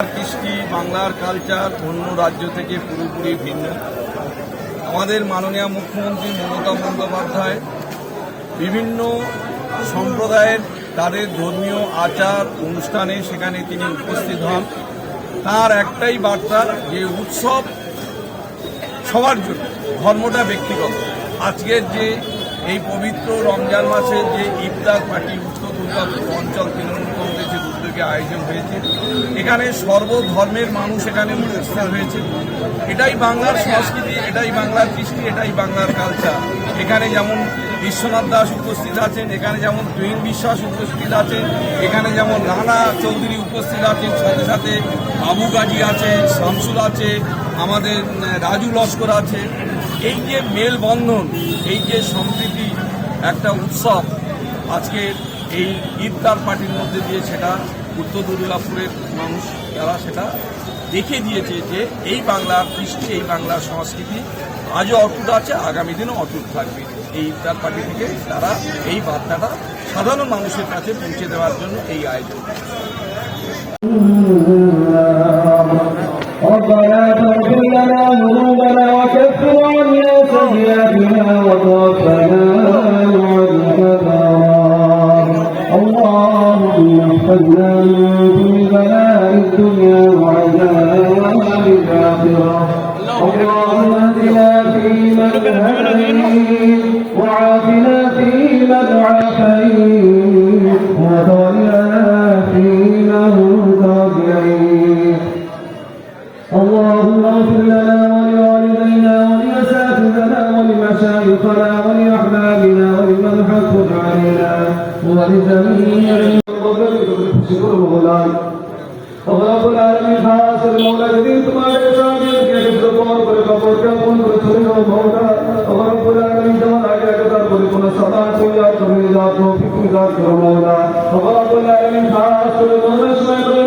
কৃষ্টি, বাংলার কালচার অন্য রাজ্য থেকে পুরোপুরি ভিন্ন। আমাদের মাননীয় মুখ্যমন্ত্রী মমতা বন্দ্যোপাধ্যায় বিভিন্ন সম্প্রদায়ের তাদের ধর্মীয় আচার, অনুষ্ঠানে সেখানে তিনি উপস্থিত হন। তার একটাই বার্তা যে উৎসব সবার জন্য, ধর্মটা ব্যক্তিগত। আজকের যে এই পবিত্র রমজান মাসের যে ইফতার পার্টি উত্তর দুর্গাপুর অঞ্চল তৃণমূল উদ্যোগে আয়োজন হয়েছে। এখানে সর্বধর্মের মানুষ এখানে উপস্থিত হয়েছে। এটাই বাংলার সংস্কৃতি, এটাই বাংলার কৃষ্টি, এটাই বাংলার কালচার এখানে যেমন বিশ্বনাথ দাস উপস্থিত আছেন, এখানে যেমন তুহিন বিশ্বাস উপস্থিত আছেন, এখানে যেমন রানা চৌধুরী উপস্থিত আছেন, সাথে সাথে বাবু গাজী আছে, শামসুল আছে, আমাদের রাজু লস্কর আছে। এই যে মেলবন্ধন, এই যে সম্প্রীতি একটা উৎসব, আজকে এই ইফতার পার্টির মধ্যে দিয়ে সেটা উত্তর দুর্গাপুরের মানুষ তারা সেটা দেখিয়ে দিয়েছে যে এই বাংলার কৃষ্টি এই বাংলার সংস্কৃতি আজও অটুট আছে আগামী দিনও অটুট থাকবে এই ইফতার পার্টি থেকে তারা এই বার্তাটা সাধারণ মানুষের কাছে পৌঁছে দেওয়ার জন্য এই আয়োজন ربنا فاغفر لنا ذنوبنا وكفر عنا سيئاتنا وتوفنا وأخذنا منكم البلاء الدنيا وعذاب الآخرة اللهم اهدنا فيمن هديت وعافنا فيمن عافيت وتولنا فيمن توليت اللهم اغفر لنا ولوالدينا ولمساجدنا ولمشايخنا ولأعمالنا علينا ولجميع رب العالمين خاص المولى جديد تمہارے سامنے کے حفظ قول پر قبر کا کون پر چھوڑے ہو مولا اور رب العالمین جوان آگے آگے دار پر کون صدا کو یا تمہیں ذات کو فکر ذات کرو مولا اور رب العالمین خاص المولى شمع